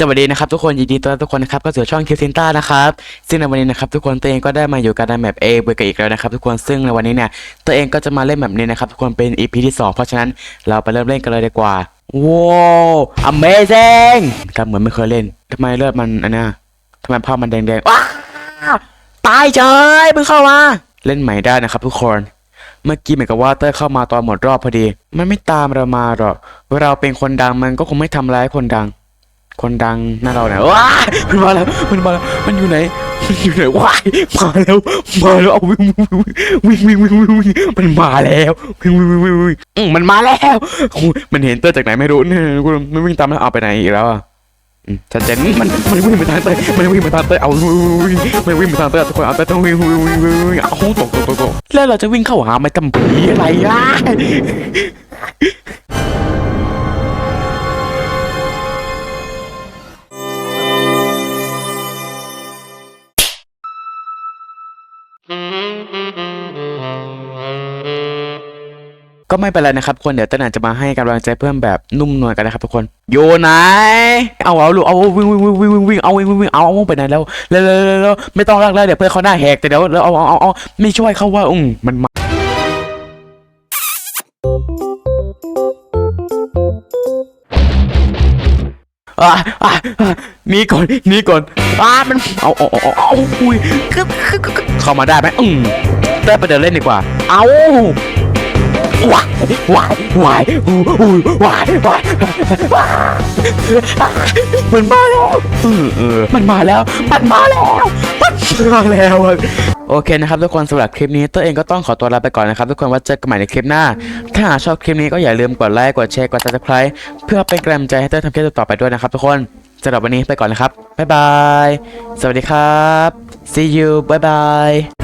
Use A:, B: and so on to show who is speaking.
A: สวัสดีนะครับทุกคนยินดีต้อนรับทุกคนนะครับเข้าสู่ช่องคิวซินต้านะครับซึ่งในวันนี้นะครับทุกคนตัวเองก็ได้มาอยู่กันในแมปเบอร์กันอีกแล้วนะครับทุกคนซึ่งในวันนี้เนี่ยตัวเองก็จะมาเล่นแบบนี้นะครับทุกคนเป็น EP ที่ 2 เพราะฉะนั้นเราไปเริ่มเล่นกันเลยดีกว่าว้าว Amazing ครับเหมือนไม่เคยเล่นทำไมเลือดมันอันนี้ยทำไมภาพมันแดงๆว้าตายเฉยเพิ่งเข้ามาเล่นใหม่ได้นะครับทุกคนเมื่อกี้เหมือนกับว่าเต้ยเข้ามาตอนหมดรอบพอดี มันไม่ตามเรามาหรอกเราเป็นคนดังมันก็คงไม่ทำร้ายคนดัง คนดังหน้าเราเนี่ยว้ามันมาแล้วมันมาแล้วมันอยู่ไหนมันอยู่ไหนว้ายมาแล้วมาแล้วเอาวิ่งวิ่งวิ่งวิ่งวิ่งวิ่งมันมาแล้ววิ่งวิ่งวิ่งวิ่งวิ่งมันมาแล้วมันเห็นเต้ยจากไหนไม่รู้เนี่ยกูมันวิ่งตามแล้วเอาไปไหนอีกแล้วอะชัดเจนมันมันวิ่งไปทางเต้ยมันวิ่งไปทางเต้ยเอาวิ่งวิ่งวิ่งมันวิ่งไปทางเต้ยทุกคนเอาเต้ยต้องวิ่งวิ่งวิ่งวิ่งวิ่งเอาตกตกตกตกแล้วเราจะวิ่งเข้าหาไม่ทำผีอะไรอะ ก็ไม่เป็นไรนะครับคนเดี๋ยวต้นอาจจะมาให้กำลังใจเพิ่มแบบนุ่มนวลกันนะครับทุกคนโยู่ไหนเอาเอาลูกเอาวิ่งวิ่งวิ่งวิ่งวิ่งเอาวิ่งวิ่งวิ่งเอาเอาไปไหนแล้วแล้วแล้วไม่ต้องรักแล้วเดี๋ยวเพื่อนเขาหน้าแหกแต่เดี๋ยวเดี๋ยวเอาเอาเอาเอาไม่ช่วยเขาว่าอุ้งมันมา อะอะนี่ก่อนนีก่อนอ่ามันเอาเอาเอาเอาเอาอุ้ยเข้ามาได้ไหมอืมได้ไปเดินเล่นดีกว่า เอาวายวายวายอู้อู้วายวายวายมันมาแล้วเออเออมันมาแล้ว มันมาแล้ว มันมาแล้ว โอเคนะครับทุกคนสำหรับคลิปนี้ตัวเองก็ต้องขอตัวลาไปก่อนนะครับทุกคนว่าเจอกันใหม่ในคลิปหน้า ถ้าหากชอบคลิปนี้ก็อย่าลืมกดไลค์กดแชร์กด subscribe เพื่อเป็นกำลังใจให้เต้ยทำคลิปต่อๆไปด้วยนะครับทุกคนสำหรับวันนี้ไปก่อนนะครับบ๊ายบายสวัสดีครับ see you บ๊ายบาย